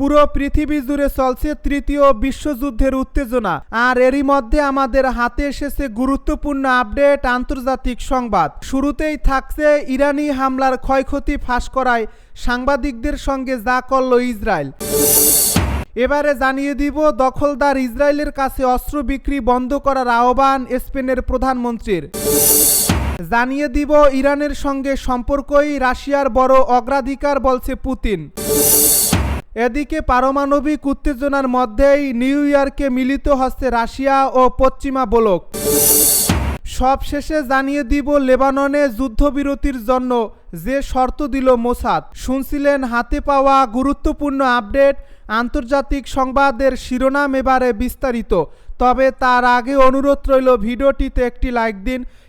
পুরো পৃথিবী জুড়ে চলছে তৃতীয় বিশ্বযুদ্ধের উত্তেজনা। আর এরই মধ্যে আমাদের হাতে এসেছে গুরুত্বপূর্ণ আপডেট, আন্তর্জাতিক সংবাদ। শুরুতেই থাকছে ইরানি হামলার ক্ষয়ক্ষতি ফাঁস করায় সাংবাদিকদের সঙ্গে যা করল ইসরায়েল। এবারে জানিয়ে দিব, দখলদার ইসরায়েলের কাছে অস্ত্র বিক্রি বন্ধ করার আহ্বান স্পেনের প্রধানমন্ত্রীর। জানিয়ে দিব, ইরানের সঙ্গে সম্পর্কই রাশিয়ার বড় অগ্রাধিকার বলছে পুতিন। এদিকে পারমাণবিক উত্তেজনার মধ্যেই নিউ ইয়র্কে মিলিত হচ্ছে রাশিয়া ও পশ্চিমা ব্লক। সব শেষে জানিয়ে দিব লেবাননে যুদ্ধবিরতির জন্য যে শর্ত দিল মোসাদ। শুনছিলেন হাতে পাওয়া গুরুত্বপূর্ণ আপডেট, আন্তর্জাতিক সংবাদের শিরোনাম এবারে বিস্তারিত। তবে তার আগে অনুরোধ রইল ভিডিওটিতে একটি লাইক দিন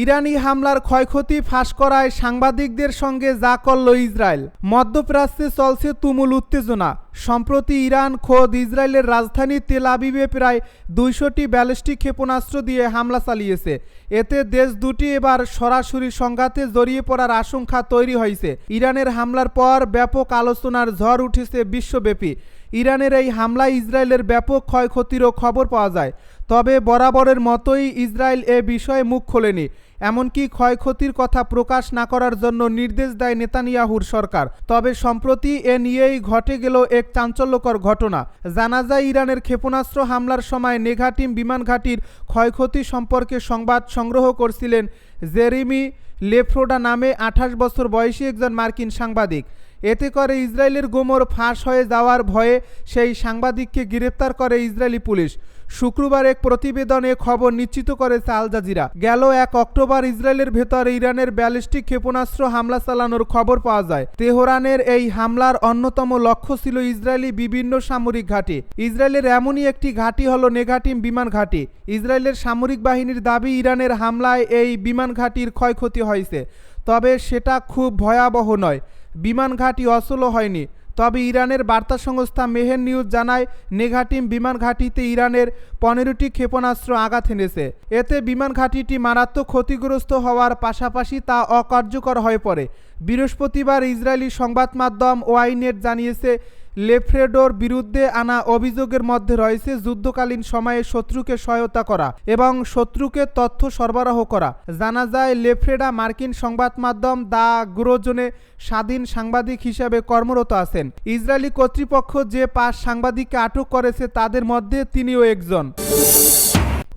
ইরানি হামলার ক্ষয়ক্ষতি ফাঁস করায় সাংবাদিকদের সঙ্গে যা করল ইসরায়েল। মধ্যপ্রাচ্যে চলছে তুমুল উত্তেজনা। সম্প্রতি ইরান খোদ ইসরায়েলের রাজধানী তেল আবিবে প্রায় দুইশোটি ব্যালিস্টিক ক্ষেপণাস্ত্র দিয়ে হামলা চালিয়েছে। এতে দেশ দুটি এবার সরাসরি সংঘাতে জড়িয়ে পড়ার আশঙ্কা তৈরি হয়েছে। ইরানের হামলার পর ব্যাপক আলোচনার ঝড় উঠেছে বিশ্বব্যাপী। ইরানের এই হামলায় ইসরায়েলের ব্যাপক ক্ষয়ক্ষতিরও খবর পাওয়া যায়। তবে বরাবরের মতোই ইসরায়েল এ বিষয়ে মুখ খোলেনি, এমনকি ক্ষয়ক্ষতির কথা প্রকাশ না করার জন্য নির্দেশ দেয় নেতানিয়াহুর সরকার। তবে সম্প্রতি এ নিয়েই ঘটে গেল এক চাঞ্চল্যকর ঘটনা। জানা যায়, ইরানের ক্ষেপণাস্ত্র হামলার সময় নেঘাটিম বিমান ঘাঁটির ক্ষয়ক্ষতি সম্পর্কে সংবাদ সংগ্রহ করছিলেন জেরিমি লেফ্রোডা নামে আঠাশ বছর বয়সী একজন মার্কিন সাংবাদিক। এতে করে ইসরায়েলের গোমর ফাঁস হয়ে যাওয়ার ভয়ে সেই সাংবাদিককে গ্রেপ্তার করে ইসরায়েলি পুলিশ। শুক্রবার এক প্রতিবেদনে খবর নিশ্চিত করেছে আল জাজিরা। গেল এক অক্টোবর ইসরায়েলের ভেতরে ইরানের ব্যালিস্টিক ক্ষেপণাস্ত্র হামলা চালানোর খবর পাওয়া যায়। তেহরানের এই হামলার অন্যতম লক্ষ্য ছিল ইসরায়েলি বিভিন্ন সামরিক ঘাঁটি। ইসরায়েলের এমনই একটি ঘাঁটি হল নেঘাটিম বিমান ঘাঁটি। ইসরায়েলের সামরিক বাহিনীর দাবি, ইরানের হামলায় এই বিমান ঘাঁটির ক্ষয়ক্ষতি হয়েছে। তবে সেটা খুব ভয়াবহ নয়। বিমান ঘাঁটি অচলও হয়নি। তবে ইরানের বার্তা সংস্থা মেহের নিউজ জানায় নেঘাটিম বিমান ঘাঁটিতে ইরানের পনেরোটি ক্ষেপণাস্ত্র আঘাত এনেছে। এতে বিমান ঘাঁটিটি মারাত্মক ক্ষতিগ্রস্ত হওয়ার পাশাপাশি তা অকার্যকর হয়ে পড়ে। বৃহস্পতিবার ইসরায়েলি সংবাদ মাধ্যম ওয়াইনেট জানিয়েছে লেফ্রেডোর বিরুদ্ধে আনা অভিযোগের মধ্যে রয়েছে যুদ্ধকালীন সময়ে শত্রুকে সহায়তা করা এবং শত্রুকে তথ্য সরবরাহ করা। জানা যায়, লেফ্রেডা মার্কিন সংবাদ মাধ্যম দা গ্রোজনে স্বাধীন সাংবাদিক হিসাবে কর্মরত আছেন। ইসরায়েলি কর্তৃপক্ষ যে পাঁচ সাংবাদিককে আটক করেছে, তাদের মধ্যে তিনিও একজন।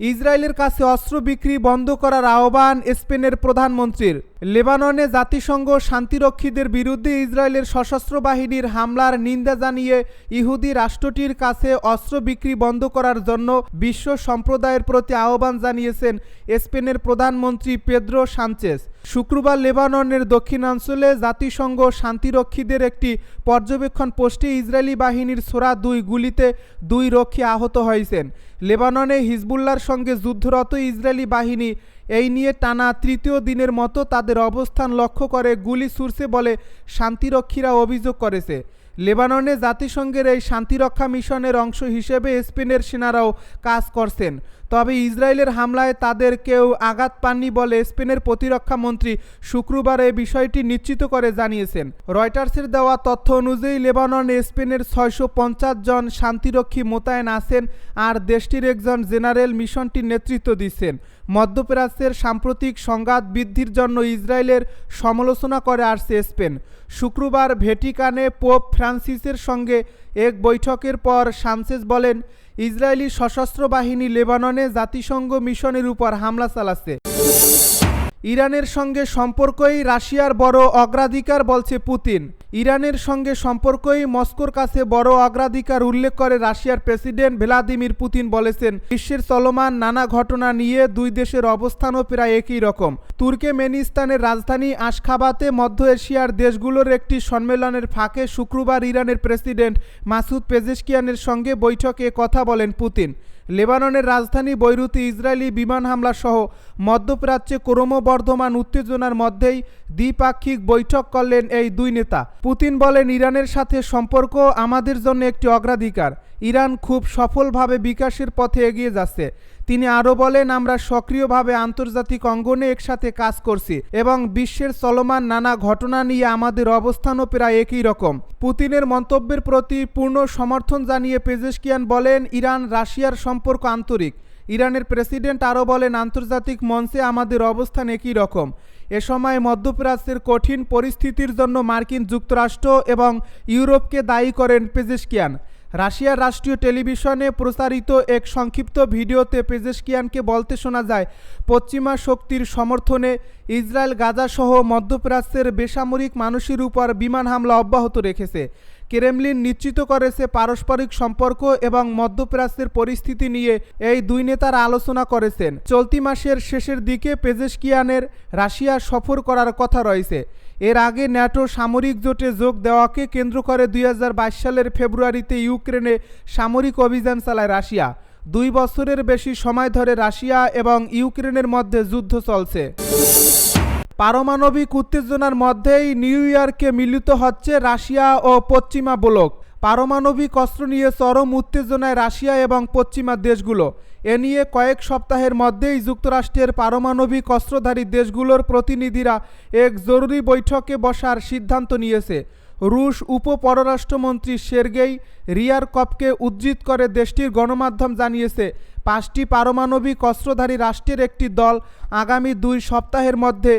ইসরায়েলের কাছে অস্ত্র বিক্রি বন্ধ করার আহ্বান স্পেনের প্রধানমন্ত্রীর। লেবাননে জাতিসংঘ শান্তিরক্ষীদের বিরুদ্ধে ইসরায়েলের সশস্ত্র বাহিনীর হামলার নিন্দা জানিয়ে ইহুদি রাষ্ট্রটির কাছে অস্ত্র বিক্রি বন্ধ করার জন্য বিশ্ব সম্প্রদায়ের প্রতি আহ্বান জানিয়েছেন স্পেনের প্রধানমন্ত্রী পেদ্রো সানচেস শুক্রবার লেবাননের দক্ষিণাঞ্চলে জাতিসংঘ শান্তিরক্ষীদের একটি পর্যবেক্ষণ পোস্টে ইসরায়েলি বাহিনীর ছোড়া দুই গুলিতে দুই রক্ষী আহত হয়েছেন। লেবাননে হিজবুল্লার সঙ্গে যুদ্ধরত ইসরায়েলি বাহিনী এই নিয়ে টানা তৃতীয় দিনের মতো তাদের অবস্থান লক্ষ্য করে গুলি ছুড়ছে বলে শান্তিরক্ষীরা অভিযোগ করেছে। লেবাননে জাতিসংঘের এই শান্তিরক্ষা মিশনের অংশ হিসেবে স্পেনের সেনারাও কাজ করছেন। তবে ইসরায়েলের হামলায় তাদের কেউ আঘাত পাননি বলে স্পেনের প্রতিরক্ষা মন্ত্রী শুক্রবার এই বিষয়টি নিশ্চিত করে জানিয়েছেন। রয়টার্সের দেওয়া তথ্য অনুযায়ী লেবাননে স্পেনের ছয়শো পঞ্চাশ জন শান্তিরক্ষী মোতায়েন আছেন আর দেশটির একজন জেনারেল মিশনটির নেতৃত্ব দিচ্ছেন। মধ্যপ্রাচ্যের সাম্প্রতিক সংঘাত বৃদ্ধির জন্য ইসরায়েলের সমালোচনা করে আসছে স্পেন। শুক্রবার ভেটিকানে পোপ ফ্রান্সিসের সঙ্গে এক বৈঠকের পর সানচেজ বলেন ইসরায়েলি সশস্ত্র বাহিনী লেবাননে জাতিসংঘ মিশনের উপর হামলা চালাচ্ছে। ইরানের সঙ্গে সম্পর্কই রাশিয়ার বড় অগ্রাধিকার বলছে পুতিন। ইরানের সঙ্গে সম্পর্কই মস্কোর কাছে বড় অগ্রাধিকার উল্লেখ করে রাশিয়ার প্রেসিডেন্ট ভ্লাদিমির পুতিন বলেছেন, বিশ্বের চলমান নানা ঘটনা নিয়ে দুই দেশের অবস্থানও প্রায় একই রকম। তুর্কমেনিস্তানের রাজধানী আশখাবাতে মধ্য এশিয়ার দেশগুলোর একটি সম্মেলনের ফাঁকে শুক্রবার ইরানের প্রেসিডেন্ট মাসুদ পেজেশকিয়ানের সঙ্গে বৈঠকে কথা বলেন পুতিন। লেবাননের রাজধানী বৈরুতে ইসরায়েলি বিমান হামলা সহ মধ্যপ্রাচ্যে ক্রমবর্ধমান উত্তেজনার মধ্যেই দ্বিপাক্ষিক বৈঠক করলেন এই দুই নেতা। পুতিন বলেন, ইরানের সাথে সম্পর্ক আমাদের জন্য একটি অগ্রাধিকার। ইরান খুব সফলভাবে বিকাশের পথে এগিয়ে যাচ্ছে। তিনি আরও বলেন, আমরা সক্রিয়ভাবে আন্তর্জাতিক অঙ্গনে একসাথে কাজ করছি এবং বিশ্বের চলমান নানা ঘটনা নিয়ে আমাদের অবস্থানও প্রায় একই রকম। পুতিনের মন্তব্যের প্রতি পূর্ণ সমর্থন জানিয়ে পেজেশকিয়ান বলেন, ইরান, রাশিয়ার সম্পর্ক আন্তরিক। ইরানের প্রেসিডেন্ট আরও বলেন, আন্তর্জাতিক মঞ্চে আমাদের অবস্থান একই রকম। এ সময় মধ্যপ্রাচ্যের কঠিন পরিস্থিতির জন্য মার্কিন যুক্তরাষ্ট্র এবং ইউরোপকে দায়ী করেন পেজেশকিয়ান। রাশিয়ার রাষ্ট্রীয় টেলিভিশনে প্রচারিত এক সংক্ষিপ্ত ভিডিওতে পেজেশকিয়ানকে বলতে শোনা যায়, পশ্চিমা শক্তির সমর্থনে ইসরায়েল গাজাসহ মধ্যপ্রাচ্যের বেসামরিক মানুষের উপর বিমান হামলা অব্যাহত রেখেছে। ক্রেমলিন নিশ্চিত করেছে পারস্পরিক সম্পর্ক এবং মধ্যপ্রাচ্যের পরিস্থিতি নিয়ে এই দুই নেতারা আলোচনা করেছেন। চলতি মাসের শেষের দিকে পেজেশকিয়ানের রাশিয়া সফর করার কথা রয়েছে। এর আগে ন্যাটো সামরিক জোটে যোগ দেওয়াকে কেন্দ্র করে দুই হাজার বাইশ সালের ফেব্রুয়ারিতে ইউক্রেনে সামরিক অভিযান চালায় রাশিয়া। দুই বছরের বেশি সময় ধরে রাশিয়া এবং ইউক্রেনের মধ্যে যুদ্ধ চলছে। পারমাণবিক উত্তেজনার মধ্যেই নিউ ইয়র্কে মিলিত হচ্ছে রাশিয়া ও পশ্চিমা ব্লক। পারমাণবিক অস্ত্র নিয়ে চরম উত্তেজনায় রাশিয়া এবং পশ্চিমা দেশগুলো। এ নিয়ে কয়েক সপ্তাহের মধ্যেই যুক্তরাষ্ট্রের পারমাণবিক অস্ত্রধারী দেশগুলোর প্রতিনিধিরা এক জরুরি বৈঠকে বসার সিদ্ধান্ত নিয়েছে। রুশ উপ পররাষ্ট্রমন্ত্রী সের্গেই রিয়ারকপকে উদ্ধৃত করে দেশটির গণমাধ্যম জানিয়েছে, পাঁচটি পারমাণবিক অস্ত্রধারী রাষ্ট্রের একটি দল আগামী দুই সপ্তাহের মধ্যে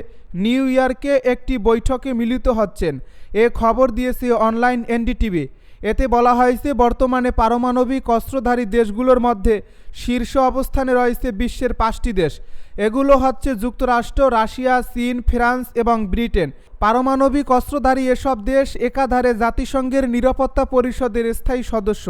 নিউ ইয়র্কে একটি বৈঠকে মিলিত হচ্ছেন। এ খবর দিয়েছে অনলাইন এনডিটিভি। এতে বলা হয়েছে, বর্তমানে পারমাণবিক অস্ত্রধারী দেশগুলোর মধ্যে শীর্ষ অবস্থানে রয়েছে বিশ্বের পাঁচটি দেশ। এগুলো হচ্ছে যুক্তরাষ্ট্র, রাশিয়া, চীন, ফ্রান্স এবং ব্রিটেন। পারমাণবিক অস্ত্রধারী এসব দেশ একাধারে জাতিসংঘের নিরাপত্তা পরিষদের স্থায়ী সদস্য।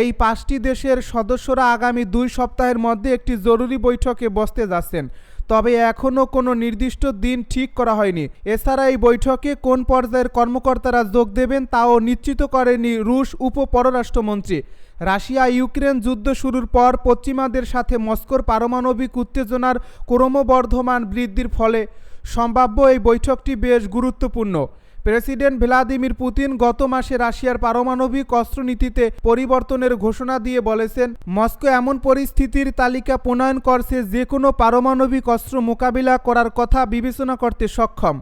এই পাঁচটি দেশের সদস্যরা আগামী দুই সপ্তাহের মধ্যে একটি জরুরি বৈঠকে বসতে যাচ্ছেন। তবে এখনও কোনো নির্দিষ্ট দিন ঠিক করা হয়নি। এছাড়া এই বৈঠকে কোন পর্যায়ের কর্মকর্তারা যোগ দেবেন তাও নিশ্চিত করেনি রুশ উপ পররাষ্ট্রমন্ত্রী রাশিয়া ইউক্রেন যুদ্ধ শুরুর পর পশ্চিমাদের সাথে মস্কোর পারমাণবিক উত্তেজনার ক্রমবর্ধমান বৃদ্ধির ফলে সম্ভাব্য এই বৈঠকটি বেশ গুরুত্বপূর্ণ। প্রেসিডেন্ট ভ্লাদিমির পুতিন গত মাসে রাশিয়ার পারমাণবিক অস্ত্রনীতিতে পরিবর্তনের ঘোষণা দিয়ে বলেছেন, মস্কো এমন পরিস্থিতির তালিকা প্রণয়ন করছে যে কোনো পারমাণবিক অস্ত্র মোকাবিলা করার কথা বিবেচনা করতে সক্ষম।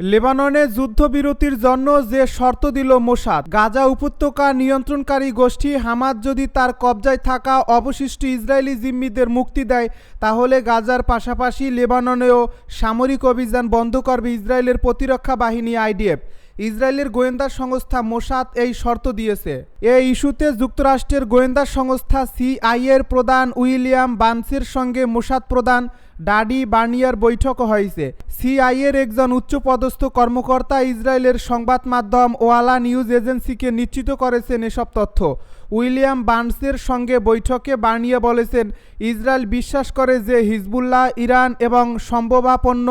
লেবাননে যুদ্ধবিরতির জন্য যে শর্ত দিল মোসাদ, গাজা উপত্যকা নিয়ন্ত্রণকারী গোষ্ঠী হামাদ যদি তার কবজায় থাকা অবশিষ্ট ইসরায়েলি জিম্মিদের মুক্তি দেয়, তাহলে গাজার পাশাপাশি লেবাননেও সামরিক অভিযান বন্ধ করবে ইসরায়েলের প্রতিরক্ষা বাহিনী আইডিএফ। ইসরায়েলের গোয়েন্দা সংস্থা মোসাদ এই শর্ত দিয়েছে। এই ইস্যুতে যুক্তরাষ্ট্রের গোয়েন্দা সংস্থা সিআইএর প্রধান উইলিয়াম বানসির সঙ্গে মোসাদ প্রধান ডাডি বার্নিয়ার বৈঠক হয়েছে। সিআইএর একজন উচ্চপদস্থ কর্মকর্তা ইসরায়েলের সংবাদ মাধ্যম ওয়ালা নিউজ এজেন্সিকে নিশ্চিত করেছেন এসব তথ্য। উইলিয়াম বার্নসের সঙ্গে বৈঠকে বার্নিয়া বলেছেন, ইসরায়েল বিশ্বাস করে যে হিজবুল্লাহ, ইরান এবং সম্ভবাপন্ন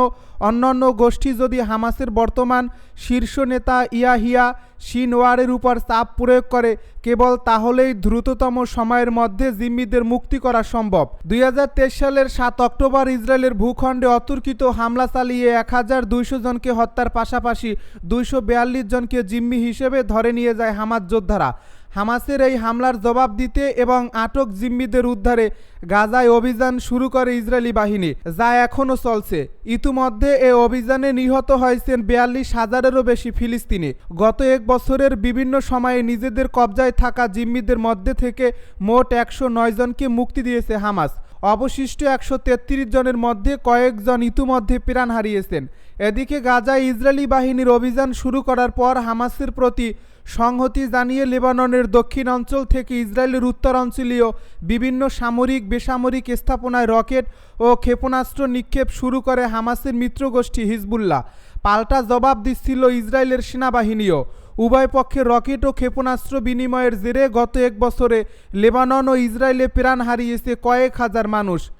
অন্যান্য গোষ্ঠী যদি হামাসের বর্তমান শীর্ষ নেতা ইয়াহিয়া শিনওয়ারের উপর চাপ প্রয়োগ করে, কেবল তাহলেই দ্রুততম সময়ের মধ্যে জিম্মিদের মুক্তি করা সম্ভব। দুই হাজার তেইশ সালের সাত অক্টোবর ইসরায়েলের ভূখণ্ডে অতর্কিত হামলা চালিয়ে এক হাজার দুইশো জনকে হত্যার পাশাপাশি দুইশো বিয়াল্লিশ জনকে জিম্মি হিসেবে ধরে নিয়ে যায় হামাজ যোদ্ধারা। হামাসের এই হামলার জবাব দিতে এবং আটক জিম্মিদের উদ্ধারে গাজায় অভিযান শুরু করে ইসরায়েলি বাহিনী, যা এখনও চলছে। ইতিমধ্যে এ অভিযানে নিহত হয়েছেন বিয়াল্লিশ হাজারেরও বেশি ফিলিস্তিনি। গত এক বছরের বিভিন্ন সময়ে নিজেদের কবজায় থাকা জিম্মিদের মধ্যে থেকে মোট একশো নয় জনকে মুক্তি দিয়েছে হামাস। অবশিষ্ট একশো তেত্রিশ জনের মধ্যে কয়েকজন ইতিমধ্যে প্রাণ হারিয়েছেন। এদিকে গাজায় ইসরায়েলি বাহিনীর অভিযান শুরু করার পর হামাসের প্রতি সংহতি জানিয়ে লেবাননের দক্ষিণ অঞ্চল থেকে ইসরায়েলের উত্তরাঞ্চলীয় বিভিন্ন সামরিক, বেসামরিক স্থাপনায় রকেট ও ক্ষেপণাস্ত্র নিক্ষেপ শুরু করে হামাসের মিত্রগোষ্ঠী হিজবুল্লাহ। পাল্টা জবাব দিচ্ছিল ইসরায়েলের সেনাবাহিনীও। উভয় পক্ষে রকেট ও ক্ষেপণাস্ত্র বিনিময়ের জেরে গত এক বছরে লেবানন ও ইসরায়েলে প্রাণ হারিয়েছে কয়েক হাজার মানুষ।